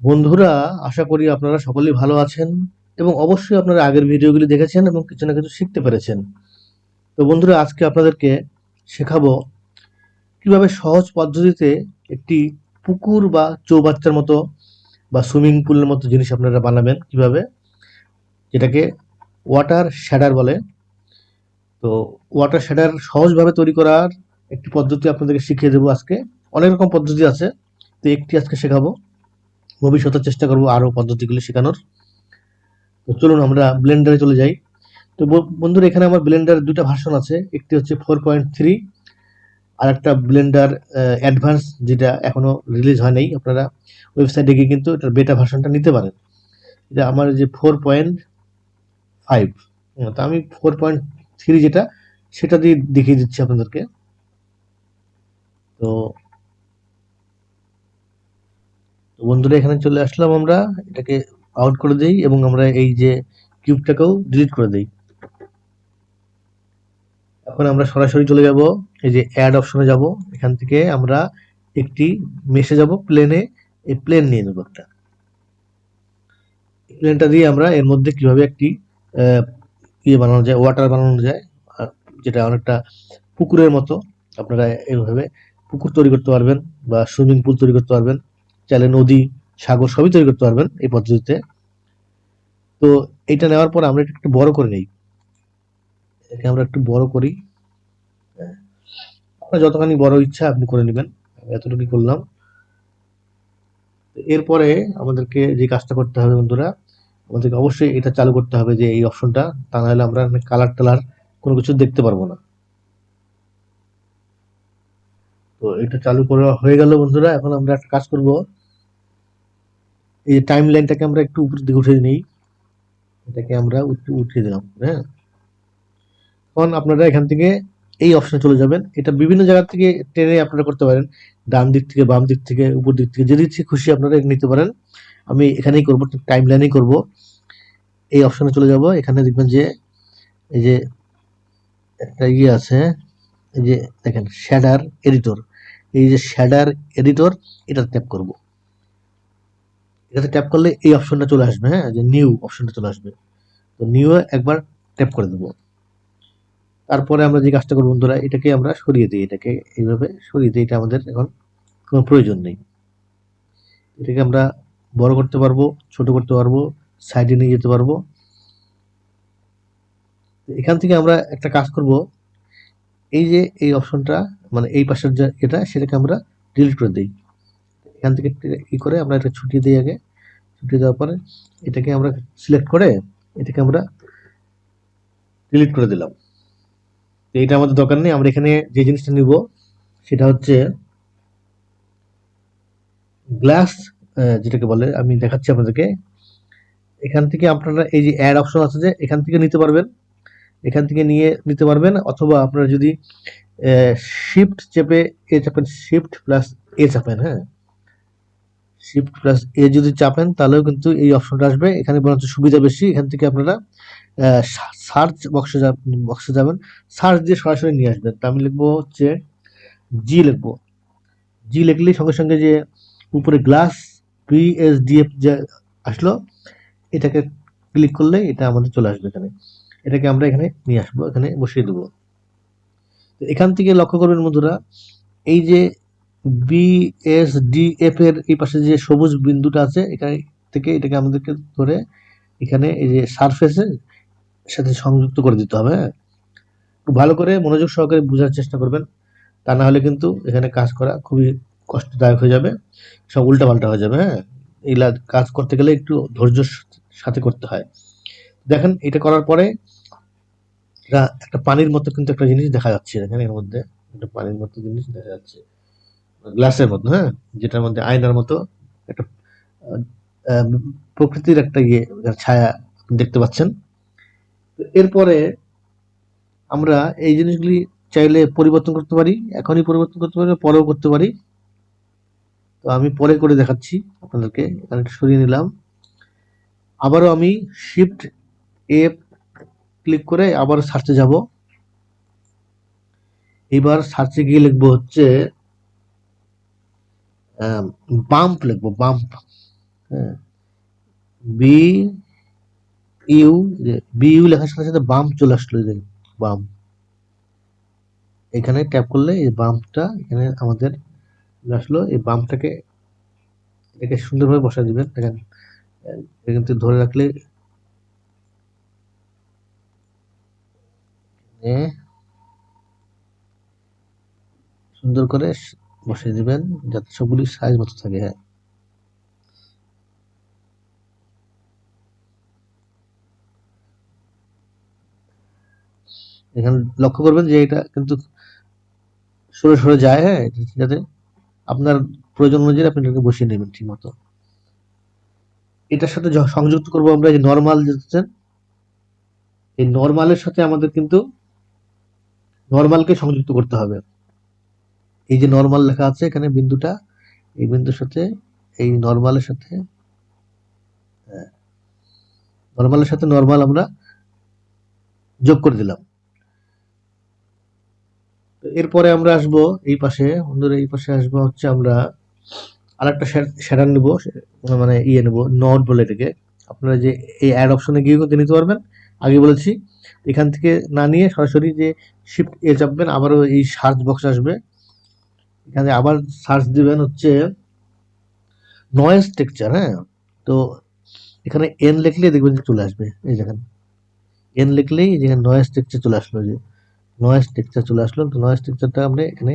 বন্ধুরা, আশা করি আপনারা সকলেই ভালো আছেন এবং অবশ্যই আপনারা আগের ভিডিওগুলি দেখেছেন এবং কিছু না কিছু শিখতে পেরেছেন। তো বন্ধুরা, আজকে আপনাদেরকে শেখাবো কীভাবে সহজ পদ্ধতিতে একটি পুকুর বা চৌবাচ্চার মতো বা সুইমিং পুলের মতো জিনিস আপনারা বানাবেন কীভাবে? যেটাকে ওয়াটার শ্যাডার বলে। তো ওয়াটার শ্যাডার সহজভাবে তৈরি করার একটি পদ্ধতি আপনাদেরকে শিখিয়ে দেবো আজকে। অনেক রকম পদ্ধতি আছে, তো একটি আজকে শেখাবো। ভবিষ্যতে চেষ্টা করব আরও পদ্ধতিগুলি শেখানোর। তো চলুন আমরা ব্লেন্ডারে চলে যাই। তো বন্ধুরা, এখানে আমার ব্লেন্ডার দুটো ভার্সন আছে। একটি হচ্ছে ফোর পয়েন্ট থ্রি আর একটা ব্লেন্ডার অ্যাডভান্স যেটা এখনও রিলিজ হয় নাই। আপনারা ওয়েবসাইটে গিয়ে কিন্তু এটার বেটা ভার্সনটা নিতে পারেন। এটা আমার যে ফোর পয়েন্ট ফাইভ। তো আমি ফোর পয়েন্ট থ্রি যেটা, সেটা দিয়ে দেখিয়ে দিচ্ছি আপনাদেরকে। তো বন্ধুরা, এখানে চলে আসলাম আমরা। এটাকে আউট করে দেই এবং আমরা এই যে কিউবটাকেও ডিলিট করে দেই। এখন আমরা সরাসরি চলে যাব, এই যে অ্যাড অপশনে যাব। এখান থেকে আমরা একটি মেশে যাব প্লেনে এই প্লেন নিয়ে নেব একটা। প্লেনটা দিয়ে আমরা এর মধ্যে কীভাবে একটি ইয়ে বানানো যায় ওয়াটার বানানো যায় যেটা অনেকটা পুকুরের মতো। আপনারা এইভাবে পুকুর তৈরি করতে পারবেন বা সুইমিং পুল তৈরি করতে পারবেন। চাইলে নদী, সাগর সবই তৈরি করতে পারবেন এই পদ্ধতিতে। তো এটা নেওয়ার পর আমরা একটু বড় করে নিই। আমরা একটু বড় করি। আপনার যতখানি বড় ইচ্ছা আপনি করে নেবেন। এতটুকুই করলাম। এরপরে আমাদেরকে যে কাজটা করতে হবে বন্ধুরা, আমাদেরকে অবশ্যই এটা চালু করতে হবে যে এই অপশনটা, তা নাহলে আমরা কালার টালার কোনো কিছু দেখতে পারব না। তো এটা চালু করা হয়ে গেল বন্ধুরা, এখন আমরা একটা কাজ করব। এই যে টাইম লাইনটাকে আমরা একটু উপরের দিকে উঠিয়ে নিই। এটাকে আমরা উঠিয়ে দিলাম হ্যাঁ? এখন আপনারা এখান থেকে এই অপশনে চলে যাবেন। এটা বিভিন্ন জায়গা থেকে টেনে আপনারা করতে পারেন। ডান দিক থেকে, বাম দিক থেকে, উপর দিক থেকে, যেদিক থেকে খুশি আপনারা নিতে পারেন। আমি এখানেই করব টাইম লাইনেই করব। এই অপশনে চলে যাব। এখানে দেখবেন যে, এই যে একটা ইয়ে আছে, এই যে দেখেন শ্যাডার এডিটর এই যে শ্যাডার এডিটর এটা ট্যাপ করব। এটাতে ট্যাপ করলে এই অপশনটা চলে আসবে হ্যাঁ? যে নিউ অপশনটা চলে আসবে। তো নিউ একবার ট্যাপ করে দেবো। তারপরে আমরা যে কাজটা করব বন্ধুরা, এটাকে আমরা সরিয়ে দিই, এটাকে এইভাবে সরিয়ে দিই, এটা আমাদের এখন কোনো প্রয়োজন নেই। এটাকে আমরা বড় করতে পারব, ছোট করতে পারব সাইডে নিয়ে যেতে পারব। এখান থেকে আমরা একটা কাজ করব, এই যে এই অপশনটা মানে এই পাশের যে এটা, সেটাকে আমরা ডিলিট করে দিই। এখান থেকে ই করে আমরা এটা ছুটিয়ে দিই আগে। ছুটিয়ে দেওয়ার পরে এটাকে আমরা সিলেক্ট করে এটাকে আমরা ডিলিট করে দিলাম। তো এটা আমাদের দরকার নেই। আমরা এখানে যে জিনিসটা নিব, সেটা হচ্ছে গ্লাস যেটাকে বলে, আমি দেখাচ্ছি আপনাদেরকে। এখান থেকে আপনারা এই যে অ্যাড অপশন আছে যে, এখান থেকে নিতে পারবেন। এখান থেকে নিয়ে নিতে পারবেন। অথবা আপনারা যদি শিফট চেপে এ চাপেন শিফট প্লাস এ চাপেন হ্যাঁ? শিফট প্লাস এ যদি চাপেন, তাহলেও কিন্তু এই অপশনটা আসবে। এখানে বরঞ্চ সুবিধা বেশি, এখান থেকে আপনারা সার্চ বক্সে বক্সে যাবেন সার্চ দিয়ে সরাসরি নিয়ে আসবেন। তা আমি লিখব হচ্ছে জি লিখব। জি লিখলেই সঙ্গে সঙ্গে যে উপরে গ্লাস পিএসডিএফ যে আসলো, এটাকে ক্লিক করলে এটা আমাদের চলে আসবে এখানে। এটাকে আমরা এখানে নিয়ে আসব, এখানে বসিয়ে দেবো। তো এখান থেকে লক্ষ্য করবেন বন্ধুরা, এই যে বিএসডিএফ এর এই পাশে যে সবুজ বিন্দুটা আছে, এখানে থেকে এটাকে আমাদেরকে ধরে এখানে এই যে সারফেসের সাথে সংযুক্ত করে দিতে হবে হ্যাঁ? ভালো করে মনোযোগ সহকারে বোঝার চেষ্টা করবেন, তা না হলে কিন্তু এখানে কাজ করা খুবই কষ্টদায়ক হয়ে যাবে, সব উল্টাপাল্টা হয়ে যাবে হ্যাঁ? এইগুলা কাজ করতে গেলে একটু ধৈর্যর সাথে করতে হয়। দেখেন, এটা করার পরে একটা পানির মতো কিন্তু একটা জিনিস দেখা যাচ্ছে এখানে, এর মধ্যে, একটা পানির মতো জিনিস দেখা যাচ্ছে। গ্লাসের মতো হ্যাঁ? যেটার মধ্যে আয়নার মতো একটা প্রকৃতির একটা ইয়ে ছায়া দেখতে পাচ্ছেন। এরপরে আমরা এই জিনিসগুলি চাইলে পরিবর্তন করতে পারি, এখনই পরিবর্তন করতে পারি, পরেও করতে পারি। তো আমি পরে করে দেখাচ্ছি আপনাদেরকে, এখানে সরিয়ে নিলাম। আবারও আমি শিফট এ ক্লিক করে আবার সার্চে যাব। এবার সার্চে গিয়ে লিখব হচ্ছে বাম্প লিখব বাম্প হ্যাঁ। বি ইউ বি লেখার সাথে সাথে বাম চলে আসলো যে এখানে ট্যাপ করলে এই বামটা এখানে আমাদের আসলো, এই বামটাকে এটাকে সুন্দরভাবে বসা দিবেন। দেখেন, এখান থেকে ধরে রাখলে সুন্দর করে বসিয়ে দিবেন, যাতে সবগুলি সাইজ মতো থাকে হ্যাঁ। এখানে লক্ষ্য করবেন যে এটা কিন্তু সরে সরে যায় হ্যাঁ যাতে আপনার প্রয়োজন অনুযায়ী আপনি এটাকে বসিয়ে নেবেন ঠিক মতো। এটার সাথে সংযুক্ত করব আমরা যে নর্মাল যেতেছেন এই নর্মালের সাথে আমাদের কিন্তু নর্মালকে সংযুক্ত করতে হবে। এই যে নর্মাল লেখা আছে এখানে বিন্দুটা, এই বিন্দুর সাথে, এই নর্মালের সাথে নর্মালের সাথে নর্মাল আমরা যোগ করে দিলাম। এরপরে আমরা আসব এই পাশে, বন্ধুরা এই পাশে আসব হচ্ছে আমরা আরেকটা শ্যাডার নেব মানে ইয়ে নেব নট বলে এটাকে। আপনারা যে এই অ্যাড অপশনে গিয়ে কিন্তু নিতে পারবেন। আগে বলেছি, এখান থেকে না নিয়ে সরাসরি যে শিফট এ চাপবেন, আবারও এই সার্চ বক্স আসবে। এখানে আবার সার্চ দিবেন হচ্ছে নয়েজ টেক্সচার হ্যাঁ? তো এখানে এন লিখলে দেখবেন যে চলে আসবে, এই দেখেন। এন লিখলেই যেখানে নয়েজ টেক্সচার চলে আসলো, যে নয়েজ টেক্সচার চলে আসলো, তো নয়েজ টেক্সচারটা আমরা এখানে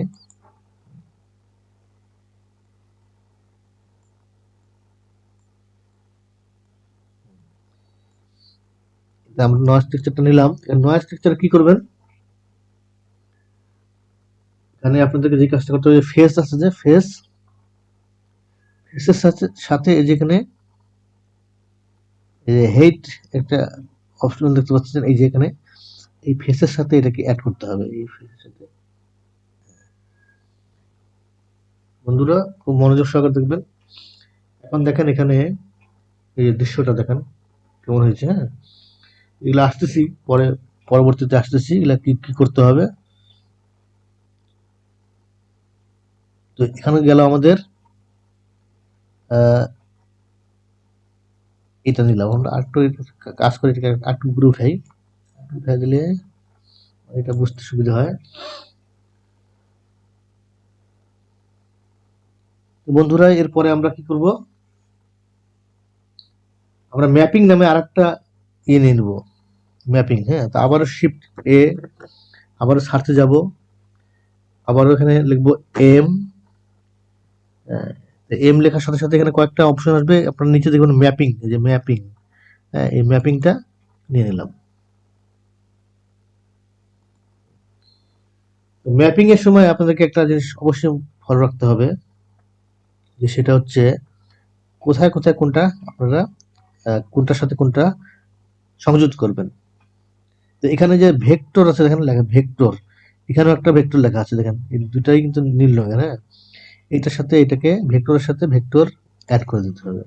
আমরা নয়েজ টেক্সচারটা নিলাম। নয়েজ টেক্সচার কি করবেন? এখানে আপনাদেরকে যে কাজটা করতে হবে ফেস আছে যে ফেস ফেসের সাথে সাথে যেখানে হেইট একটা অপশন দেখতে পাচ্ছেন, এই যে এখানে, এই ফেসের সাথে এটাকে অ্যাড করতে হবে, এই ফেসের সাথে। বন্ধুরা, খুব মনোযোগ সহকারে দেখবেন। এখন দেখেন এখানে এই দৃশ্যটা দেখেন, কেমন হয়েছে হ্যাঁ? এগুলো আসতেছি, পরে, পরবর্তীতে আসতেছি, এগুলা কি কি করতে হবে? তো এখানে গেল আমাদের এটা নিলাম। আমরা আরেকটু কাজ করে আরেকটু উপরে উঠাই উঠাই দিলে এটা বুঝতে সুবিধা হয়। বন্ধুরা, এরপরে আমরা কি করব? আমরা ম্যাপিং নামে আর একটা ইয়ে নিয়ে নেব। ম্যাপিং হ্যাঁ? তো আবারও শিফট এ আবারও সার্চে যাব। আবারও এখানে লিখব এম এম লেখার সাথে সাথে এখানে কয়েকটা অপশন আসবে। আপনার নিচে দেখবেন ম্যাপিং যে ম্যাপিং হ্যাঁ এই ম্যাপিংটা নিয়ে নিলাম। ম্যাপিং এর সময় আপনাদেরকে একটা জিনিস অবশ্যই ফলো রাখতে হবে, যে সেটা হচ্ছে কোথায় কোথায় কোনটা আপনারা কোনটার সাথে কোনটা সংযুক্ত করবেন। তো এখানে যে ভেক্টর আছে, দেখেন লেখা ভেক্টর এখানেও একটা ভেক্টর লেখা আছে, দেখেন। এই দুটাই কিন্তু নীল রঙের হ্যাঁ। এটার সাথে এটাকে ভেক্টরের সাথে ভেক্টর অ্যাড করে দিতে হবে।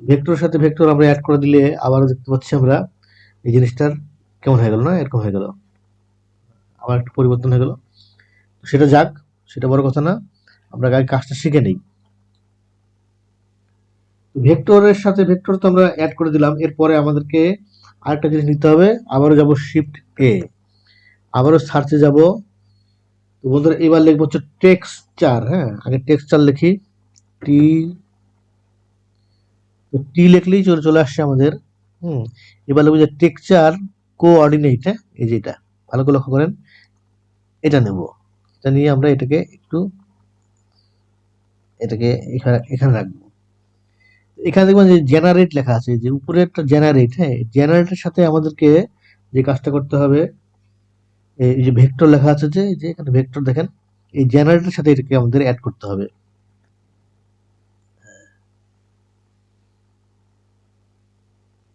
ভেক্টরের সাথে ভেক্টর আমরা অ্যাড করে দিলে আবারও দেখতে পাচ্ছি আমরা এই জিনিসটার কেমন হয়ে গেল না? এরকম হয়ে গেল। আবার একটু পরিবর্তন হয়ে গেল। সেটা যাক, সেটা বড় কথা না। আমরা আগে কাজটা শিখে নেই। ভেক্টরের সাথে ভেক্টর তো আমরা অ্যাড করে দিলাম। এরপরে আমাদেরকে আরেকটা জিনিস নিতে হবে। আবারও যাব শিফট এ আবারও সার্চে যাব। তো বন্ধুরা, এবার লিখব হচ্ছে টেক্সচার হ্যাঁ? আগে টেক্সচার লিখি। টি তো টি লিখলেই চলে চলে আসছে আমাদের। হুম? এবার লিখব যে টেক্সচার কোঅর্ডিনেট হ্যাঁ? এই যে এটা, ভালো করে লক্ষ্য করেন। এটা নেব। এটা নিয়ে আমরা এটাকে একটু, এটাকে এখানে এখানে রাখব। এখানে দেখবেন যে জেনারেট লেখা আছে, যে উপরে একটা জেনারেট হ্যাঁ জেনারেটের সাথে আমাদেরকে যে কাজটা করতে হবে এই যে ভেক্টর লেখা আছে যে যে এখানে ভেক্টর দেখেন, এই জেনারেটের সাথে এটাকে আমাদের অ্যাড করতে হবে।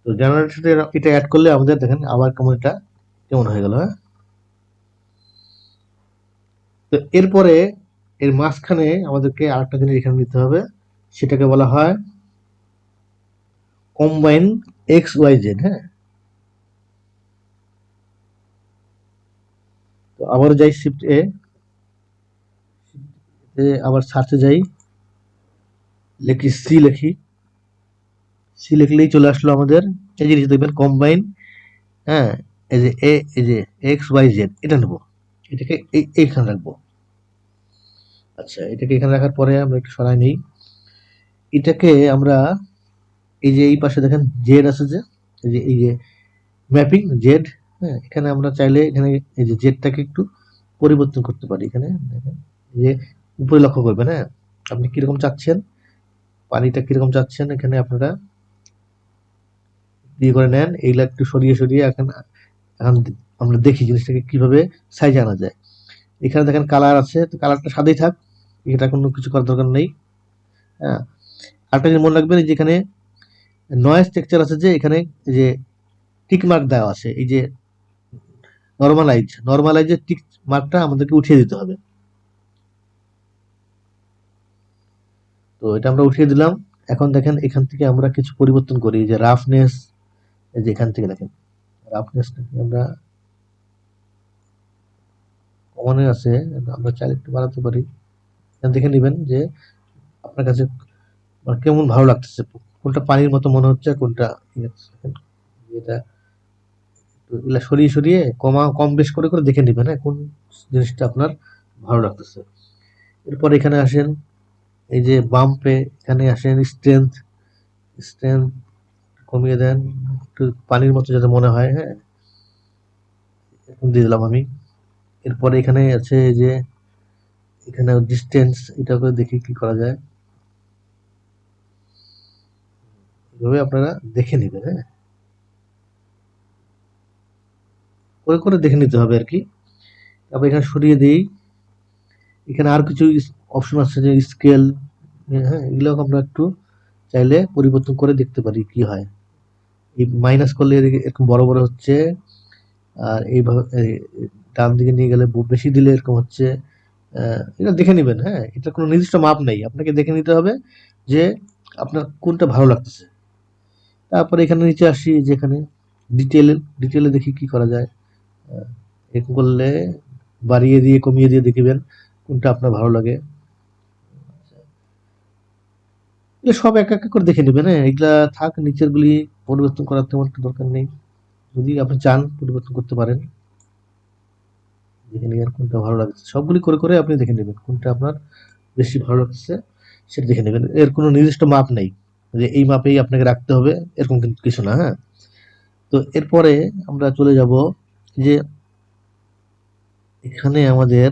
তো জেনারেটের সাথে এটা অ্যাড করলে আমাদের দেখেন আবার কেমন এটা কেমন হয়ে গেল হ্যাঁ? তো এরপরে এর মাঝখানে আমাদেরকে আরেকটা জিনিস এখানে নিতে হবে, সেটাকে বলা হয় কম্বাইন এক্স ওয়াই জেড হ্যাঁ? তো আবার যাই শিফট এ আবার সার্চে যাই, লিখি সি লিখি। সি লিখলেই চলে আসলো আমাদের, এই জিনিস দেখবেন কম্বাইন হ্যাঁ এই যে এ এই যে এক্স ওয়াই জেড এটা নেব। এটাকে এই, এইখানে রাখব। আচ্ছা এটাকে এখানে রাখার পরে আমরা একটু সরাই নিই। এটাকে আমরা এই যে এই পাশে দেখেন জেড আছে যে, এই যে ম্যাপিং জেড হ্যাঁ এখানে আমরা চাইলে এখানে এই যে জেডটাকে একটু পরিবর্তন করতে পারি। এখানে যে উপরে লক্ষ্য করবেন হ্যাঁ? আপনি কীরকম চাচ্ছেন? পানিটা কীরকম চাচ্ছেন? এখানে আপনারা দিয়ে করে নেন। এইগুলা একটু সরিয়ে সরিয়ে এখন এখন আমরা দেখি জিনিসটাকে কীভাবে সাইজ আনা যায়। এখানে দেখেন কালার আছে, তো কালারটা সাদাই থাক, এটা কোনো কিছু করার দরকার নেই। হ্যাঁ আরেকটা জিনিস মনে রাখবেন, এই যে এখানে নয়েজ টেক্সচার আছে যে, এখানে যে টিক মার্ক দেওয়া আছে, এই যে নর্মালাইজ নর্মালাইজের টিক মার্কটা আমাদেরকে উঠিয়ে দিতে হবে। তো এটা আমরা উঠিয়ে দিলাম। এখন দেখেন এখান থেকে আমরা কিছু পরিবর্তন করি যে রাফনেস যে এখান থেকে দেখেন। রাফনেসটাকে আমরা কমনে আছে আমরা চাইলে একটু বাড়াতে পারি। দেখে নেবেন যে আপনার কাছে মানে কেমন ভালো লাগতেছে। কোনটা পানির মতো মনে হচ্ছে কোনটা এটা এগুলা সরিয়ে সরিয়ে কমা, কম বেশ করে করে দেখে নেবেন হ্যাঁ? কোন জিনিসটা আপনার ভালো লাগতেছে? এরপর এখানে আসেন, এই যে বাম্পে এখানে আসেন স্ট্রেংথ স্ট্রেংথ কমিয়ে দেন, একটু পানির মতো যাতে মনে হয় হ্যাঁ? দিয়ে দিলাম আমি। এরপরে এখানে আছে এই যে, এখানে ডিস্টেন্স এটা করে দেখি কি করা যায়। এভাবে আপনারা দেখে নেবেন হ্যাঁ? করে করে দেখে নিতে হবে আর কি। তারপর এখানে সরিয়ে দিই। এখানে আর কিছু অপশন আছে যে স্কেল হ্যাঁ এগুলো আমরা একটু চাইলে পরিবর্তন করে দেখতে পারি কি হয়। এই মাইনাস করলে এরকম বড় বড় হচ্ছে, আর এইভাবে ডান দিকে নিয়ে গেলে বেশি দিলে এরকম হচ্ছে। এটা দেখে নেবেন হ্যাঁ এটা কোনো নির্দিষ্ট মাপ নেই। আপনাকে দেখে নিতে হবে যে আপনার কোনটা ভালো লাগতেছে। তারপরে এখানে নিচে আসি, যেখানে ডিটেলে ডিটেলে দেখি কি করা যায়। করলে বাড়িয়ে দিয়ে, কমিয়ে দিয়ে দেখবেন কোনটা আপনার ভালো লাগে। সব এক এক করে দেখে নেবেন হ্যাঁ? এগুলা থাক, নিচের গুলি পরিবর্তন করার তেমন দরকার নেই। যদি আপনি চান পরিবর্তন করতে পারেন। দেখে নেবেন কোনটা ভালো লাগছে। সবগুলি করে করে আপনি দেখে নেবেন কোনটা আপনার বেশি ভালো লাগছে, সেটা দেখে নেবেন। এর কোনো নির্দিষ্ট মাপ নেই। যে এই মাপেই আপনাকে রাখতে হবে, এরকম কিন্তু কিছু না হ্যাঁ? তো এরপরে আমরা চলে যাব যে এখানে আমাদের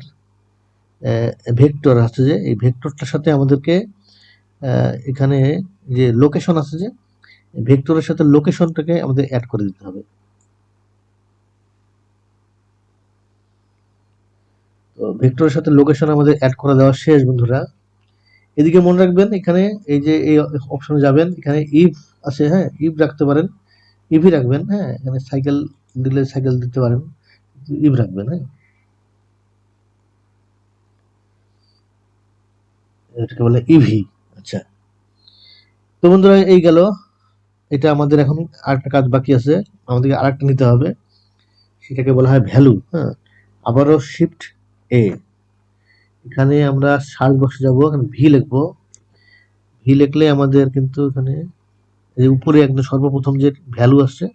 ভেক্টর আছে যে, এই ভেক্টরটার সাথে আমাদেরকে এখানে যে লোকেশন আছে যে ভেক্টরের সাথে লোকেশনটাকে আমাদের অ্যাড করে দিতে হবে। তো ভেক্টরের সাথে লোকেশন আমাদের অ্যাড করে দেওয়া শেষ বন্ধুরা, এদিকে মনে রাখবেন এখানে এই যে এই অপশনে যাবেন, এখানে ইফ আছে হ্যাঁ ইফ রাখতে পারেন ইভি রাখবেন হ্যাঁ এখানে সাইকেল দিলে সাইকেল দিতে পারেন। ইভ রাখবেন হ্যাঁ? এটাকে বলে ইভি আচ্ছা। তো বন্ধুরা, এই গেল। এটা আমাদের এখন আরেকটা কাজ বাকি আছে। আমাদেরকে আরেকটা নিতে হবে। সেটাকে বলা হয় ভ্যালু হ্যাঁ? আবারও শিফট এ এখানে আমরা সার্চ বক্সে যাব, এখানে ভি লিখব। ভি লিখলে আমাদের কিন্তু এখানে উপরে একদম সর্বপ্রথম যে ভ্যালু আসছে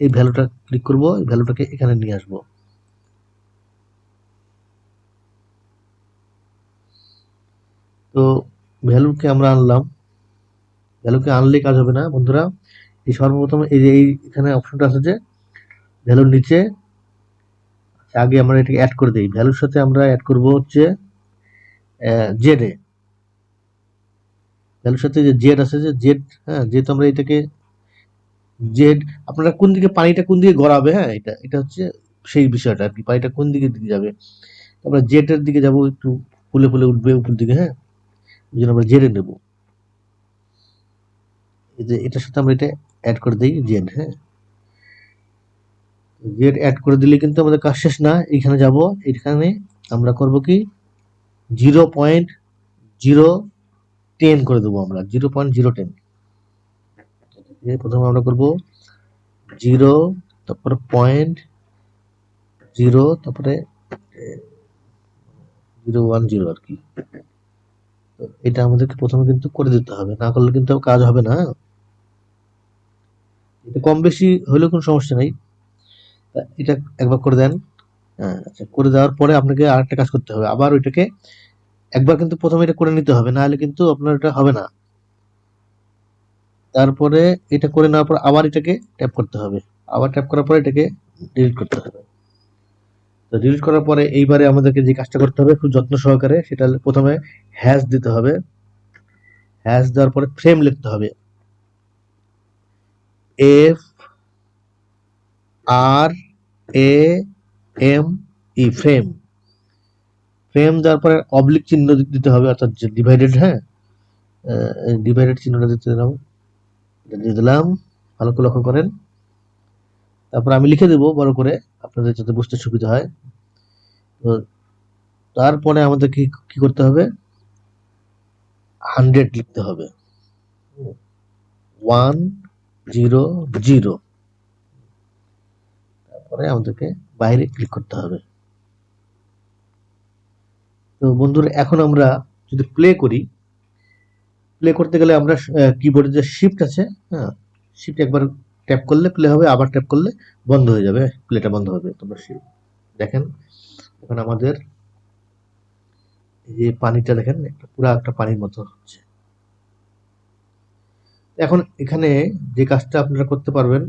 এই ভ্যালুটা ক্লিক করব, এই ভ্যালুটাকে এখানে নিয়ে আসব। তো ভ্যালুকে আমরা আনলাম। ভ্যালুকে আনলে কাজ হবে না, বন্ধুরা। এই সর্বপ্রথম এই যে এখানে অপশনটা আছে যে ভ্যালুর নিচে আগে আমরা এটাকে অ্যাড করে দিই। ভ্যালুর সাথে আমরা অ্যাড করব হচ্ছে জেড এ। ভ্যালুর সাথে যে জেড আছে যে জেড হ্যাঁ যেহেতু আমরা এটাকে জেড আপনারা কোন দিকে পানিটা কোন দিকে গড়াবে হ্যাঁ এটা এটা হচ্ছে সেই বিষয়টা আর কি, পানিটা কোন দিকে দিকে যাবে। আমরা জেটের দিকে যাব, একটু ফুলে ফুলে উঠবে উপর দিকে হ্যাঁ ওই জন্য আমরা জেডে নেব। এটার সাথে আমরা এটা অ্যাড করে দিই জেড হ্যাঁ। জেড অ্যাড করে দিলে কিন্তু আমাদের কাজ শেষ না এখানে যাব এখানে আমরা করব কি জিরো পয়েন্ট জিরো টেন করে দেবো আমরা জিরো পয়েন্ট জিরো টেন প্রথমে আমরা করব জিরো, তারপরে পয়েন্ট জিরো, তারপরে জিরো ওয়ান জিরো আর কি। তো এটা আমাদেরকে প্রথমে কিন্তু করে দিতে হবে। না করলে কিন্তু কাজ হবে না হ্যাঁ? এটা কম বেশি হলেও কোনো সমস্যা নেই। এটা একবার করে দেন হ্যাঁ? আচ্ছা করে দেওয়ার পরে আপনাকে আরেকটা কাজ করতে হবে। আবার ওইটাকে একবার কিন্তু প্রথমে এটা করে নিতে হবে, না হলে কিন্তু আপনার এটা হবে না। তারপরে এটা করে নেওয়ার পর আবার এটাকে ট্যাপ করতে হবে। আবার ট্যাপ করার পরে এটাকে ডিলিট করতে হবে। তো ডিলিট করার পরে এইবারে আমাদেরকে যে কাজটা করতে হবে, খুব যত্ন সহকারে সেটা প্রথমে হ্যাশ দিতে হবে। হ্যাশ দেওয়ার পরে ফ্রেম লিখতে হবে। F R A M E frame frame দেওয়ার পরে অবলিক চিহ্ন দিতে হবে, অর্থাৎ ডিভাইডেড হ্যাঁ? ডিভাইডেড চিহ্নটা দিতে এটা দিয়ে দিলাম, ভালো করে লক্ষ্য করেন। তারপর আমি লিখে দেবো বড় করে, আপনাদের যাতে বুঝতে সুবিধা হয়। তো তারপরে আমাদের কি কি করতে হবে? হান্ড্রেড লিখতে হবে। ওয়ান জিরো জিরো তারপরে আমাদেরকে বাইরে ক্লিক করতে হবে। তো বন্ধুরা, এখন আমরা যদি প্লে করি প্লে করতে গেলে আমরা কিবোর্ডে যে শিফট আছে হ্যাঁ শিফট একবার ট্যাপ করলে প্লে হবে, আবার ট্যাপ করলে বন্ধ হয়ে যাবে প্লেটা বন্ধ হবে। তোমরা শিফট দেখেন, এখন আমাদের যে পানিটা দেখেন, একটা পুরো একটা পানির মতো হচ্ছে। এখন এখানে যে কাজটা আপনারা করতে পারবেন,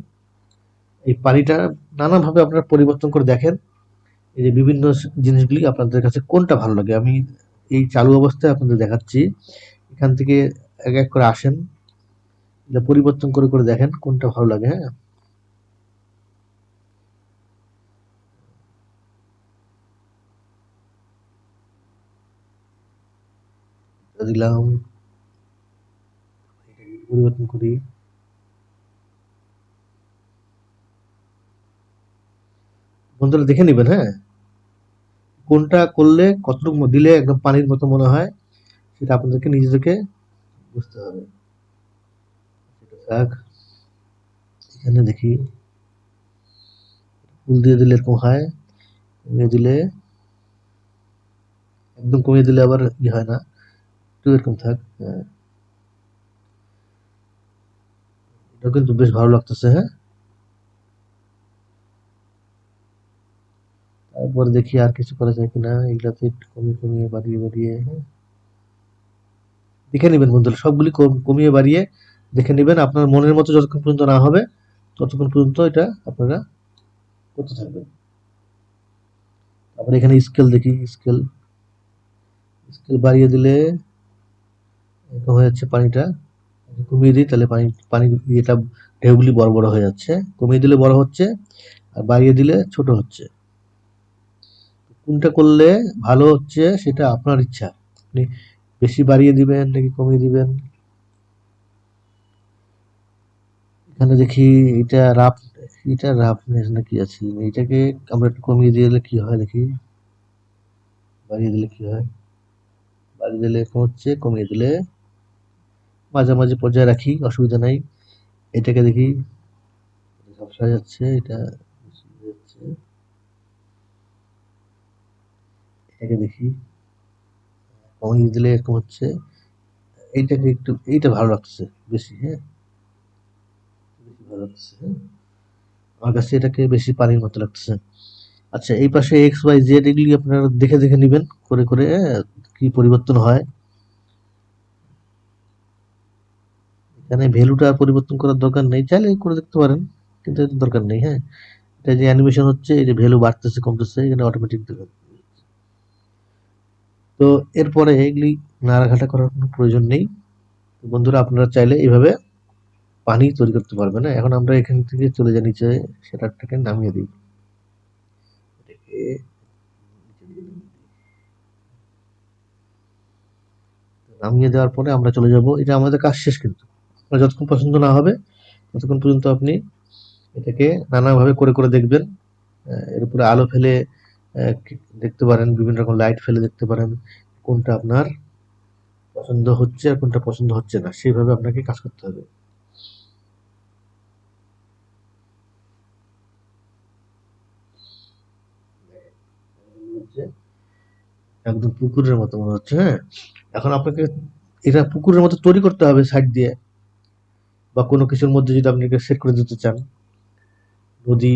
এই পানিটা নানাভাবে আপনারা পরিবর্তন করে দেখেন, এই যে বিভিন্ন জিনিসগুলি আপনাদের কাছে কোনটা ভালো লাগে। আমি এই চালু অবস্থায় আপনাদের দেখাচ্ছি এখান থেকে এক এক করে আসেন। পরিবর্তন করে করে দেখেন কোনটা ভালো লাগে হ্যাঁ। দিলাম। পরিবর্তন করি। বন্ধুরা দেখে নেবেন হ্যাঁ। কোনটা করলে, কতটুকু দিলে একদম পানির মতো মনে হয়। সেটা আপনাদেরকে নিজেদেরকে বুঝতে হবে থাক এখানে দেখি ফুল দিয়ে দিলে এরকম হয় কমিয়ে দিলে একদম কমিয়ে দিলে আবার ই হয় না একটু এরকম থাক হ্যাঁ এটা কিন্তু বেশ ভালো লাগতেছে হ্যাঁ তারপর দেখি আর কিছু করা যায় কিনা এগুলাতে একটু কমিয়ে কমিয়ে বাড়িয়ে বাড়িয়ে হ্যাঁ দেখে নেবেন বন্ধুরা সবগুলি কমিয়ে বাড়িয়ে দেখে নেবেন। আপনার মনের মতো যতক্ষণ পর্যন্ত না হবে, ততক্ষণ পর্যন্ত এটা আপনারা করতে থাকবেন। তারপরে এখানে স্কেল দেখি স্কেল স্কেল বাড়িয়ে দিলে হয়ে যাচ্ছে পানিটা। কমিয়ে দিই, তাহলে পানি পানি ইয়েটা ঢেউগুলি বড় বড় হয়ে যাচ্ছে। কমিয়ে দিলে বড় হচ্ছে, আর বাড়িয়ে দিলে ছোট হচ্ছে। কোনটা করলে ভালো হচ্ছে, সেটা আপনার ইচ্ছা। আপনি বেশি বাড়িয়ে দিবেন নাকি কমিয়ে দিবেন? এখানে দেখি এটা রাফ, এটা রাফনেস না কি আছে? এটাকে আমরা একটু কমিয়ে দিলে কি হয় দেখি? বাড়িয়ে দিলে কি হয়? বাড়িয়ে দিলে হচ্ছে, কমিয়ে দিলে মাঝামাঝি পর্যায়ে রাখি, অসুবিধা নাই। এটাকে দেখি ঝাপসা যাচ্ছে, এটা এটাকে দেখি। কমিয়ে দিলে এরকম হচ্ছে, এইটাকে একটু, এইটা ভালো লাগছে বেশি হ্যাঁ? বেশি ভালো লাগছে হ্যাঁ? আমার কাছে এটাকে বেশি পানির মতো লাগছে আচ্ছা এই পাশে এক্স ওয়াই জেড এগুলি আপনারা দেখে দেখে নেবেন, করে করে কি পরিবর্তন হয়। এখানে ভ্যালুটা পরিবর্তন করার দরকার নেই, চাইলে করে দেখতে পারেন, কিন্তু দরকার নেই হ্যাঁ? এটা যে অ্যানিমেশন হচ্ছে, এই যে ভ্যালু বাড়তেছে, কমতেছে, এখানে অটোমেটিক দেবেন তো এরপরে এগুলি নাড়াঘাটা করার কোনো প্রয়োজন নেই। বন্ধুরা, আপনারা চাইলে এইভাবে পানি তৈরি করতে পারবেন। হ্যাঁ এখন আমরা এখান থেকে চলে যাই, নিচে সেটাটাকে নামিয়ে দিই। নামিয়ে দেওয়ার পরে আমরা চলে যাব। এটা আমাদের কাজ শেষ কিন্তু। আপনার যতক্ষণ পছন্দ না হবে, ততক্ষণ পর্যন্ত আপনি এটাকে নানাভাবে করে করে দেখবেন। এর উপরে আলো ফেলে দেখতে পারেন, বিভিন্ন রকম লাইট ফেলে দেখতে পারেন, কোনটা আপনার পছন্দ হচ্ছে আর কোনটা পছন্দ হচ্ছে না, সেইভাবে আপনাকে কাজ করতে হবে। একদম পুকুরের মতো মনে হচ্ছে হ্যাঁ? এখন আপনাকে, এটা পুকুরের মতো তৈরি করতে হবে সাইড দিয়ে, বা কোনো কিছুর মধ্যে যদি আপনাকে সেট করে দিতে চান, নদী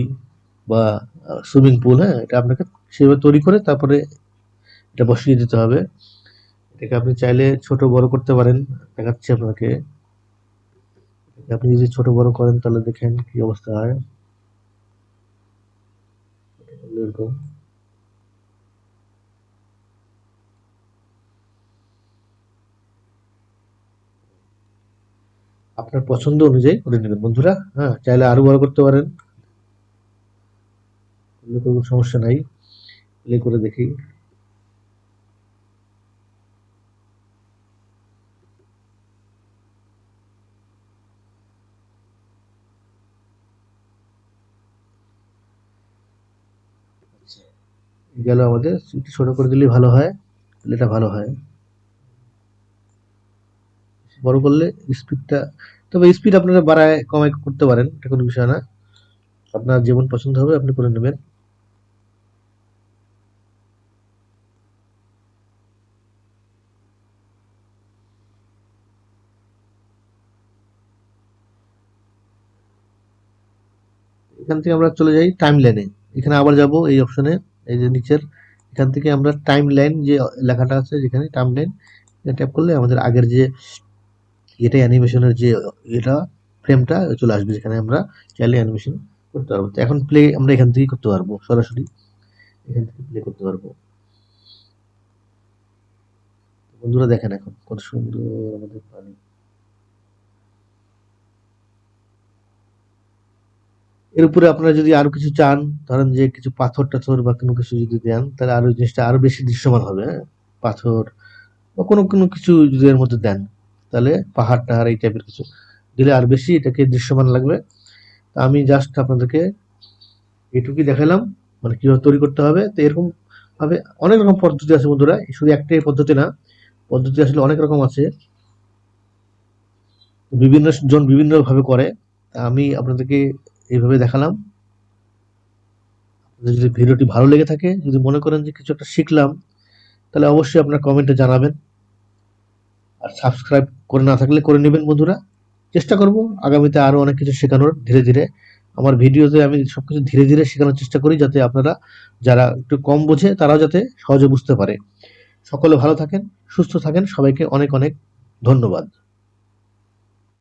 বা সুইমিং পুল হ্যাঁ? এটা আপনাকে সেভাবে তৈরি করে তারপরে এটা বসিয়ে দিতে হবে। এটাকে আপনি চাইলে ছোট বড় করতে পারেন। দেখাচ্ছি আপনাকে। আপনি যদি ছোট বড় করেন তাহলে দেখেন কি অবস্থা হয়। আপনার পছন্দ অনুযায়ী করে নেবেন। বন্ধুরা হ্যাঁ চাইলে আরও বড় করতে পারেন। কোনো সমস্যা নাই। প্লে করে দেখি। গেল আমাদের। একটু ছোট করে দিলেই ভালো হয় এটা ভালো হয়। বড় করলে স্পিডটা তবে স্পিড আপনারা বাড়ায়, কমায় করতে পারেন, এটা কোনো বিষয় না। আপনার যেমন পছন্দ হবে, আপনি করে নেবেন। এখান থেকে আমরা চলে যাই টাইম লাইনে এখানে আবার যাব এই অপশনে এই যে নিচের। এখান থেকে আমরা টাইম লাইন যে লেখাটা আছে যেখানে টাইম লাইন ট্যাপ করলে আমাদের আগের যে এটা অ্যানিমেশনের যে এটা ফ্রেমটা চলে আসবে যেখানে আমরা চাইলে অ্যানিমেশন করতে পারব। তো এখন প্লে আমরা এখান থেকেই করতে পারব, সরাসরি এখান থেকে প্লে করতে পারব। বন্ধুরা দেখেন এখন কত সুন্দর আমাদের পানি এর উপরে আপনারা যদি আরও কিছু চান, ধরেন যে কিছু পাথর টাথর বা কোনো কিছু যদি দেন, তাহলে আরও জিনিসটা আরও বেশি দৃশ্যমান হবে হ্যাঁ? পাথর বা কোনো কোনো কিছু যদি এর মধ্যে দেন, তাহলে পাহাড় টাহাড় এই টাইপের কিছু দিলে আর বেশি এটাকে দৃশ্যমান লাগবে। আমি জাস্ট আপনাদেরকে এটুকুই দেখালাম মানে কীভাবে তৈরি করতে হবে। তো এরকম ভাবে অনেক রকম পদ্ধতি আছে বন্ধুরা শুধু একটাই পদ্ধতি না, পদ্ধতি আসলে অনেক রকম আছে। বিভিন্ন জন বিভিন্নভাবে করে। আমি আপনাদেরকে এইভাবে দেখালাম। যদি ভিডিওটি ভালো লেগে থাকে, যদি মনে করেন যে কিছু একটা শিখলাম, তাহলে অবশ্যই আপনার কমেন্টে জানাবেন। আর সাবস্ক্রাইব করে না থাকলে করে নেবেন বন্ধুরা। চেষ্টা করব আগামীতে আরও অনেক কিছু শেখানোর ধীরে ধীরে। আমার ভিডিওতে আমি সব কিছু ধীরে ধীরে শেখানোর চেষ্টা করি যাতে আপনারা যারা একটু কম বোঝে, তারাও যাতে সহজে বুঝতে পারে। সকলে ভালো থাকেন, সুস্থ থাকেন। সবাইকে অনেক অনেক ধন্যবাদ।